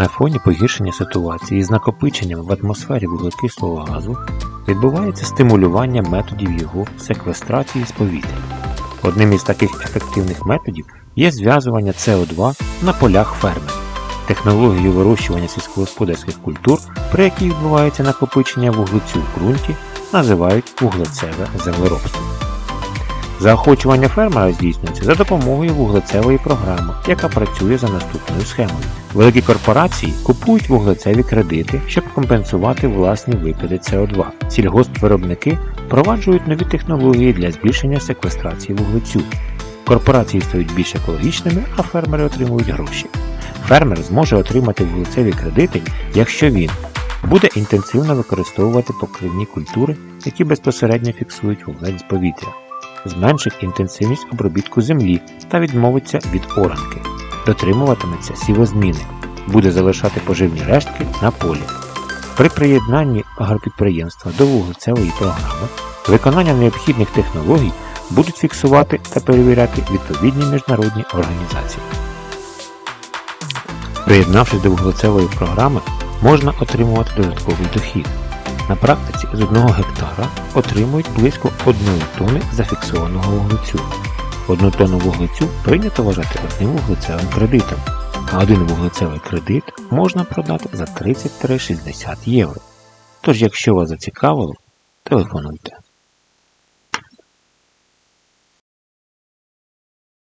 На фоні погіршення ситуації з накопиченням в атмосфері вуглекислого газу відбувається стимулювання методів його секвестрації з повітря. Одним із таких ефективних методів є зв'язування СО2 на полях фермерів. Технологію вирощування сільськогосподарських культур, при якій відбувається накопичення вуглецю в ґрунті, називають вуглецеве землеробство. Заохочування фермера здійснюється за допомогою вуглецевої програми, яка працює за наступною схемою. Великі корпорації купують вуглецеві кредити, щоб компенсувати власні викиди СО2. Сільгоспвиробники впроваджують нові технології для збільшення секвестрації вуглецю. Корпорації стають більш екологічними, а фермери отримують гроші. Фермер зможе отримати вуглецеві кредити, якщо він буде інтенсивно використовувати покривні культури, які безпосередньо фіксують вуглець з повітря зменшить інтенсивність обробітку землі та відмовиться від оранки, дотримуватиметься сівозміни, буде залишати поживні рештки на полі. При приєднанні агропідприємства до вуглецевої програми виконання необхідних технологій будуть фіксувати та перевіряти відповідні міжнародні організації. Приєднавшись до вуглецевої програми, можна отримувати додатковий дохід. На практиці з 1 гектара отримують близько 1 тонни зафіксованого вуглецю. Одну тонну вуглецю прийнято вважати одним вуглецевим кредитом, а один вуглецевий кредит можна продати за 30-60 євро. Тож, якщо вас зацікавило, телефонуйте.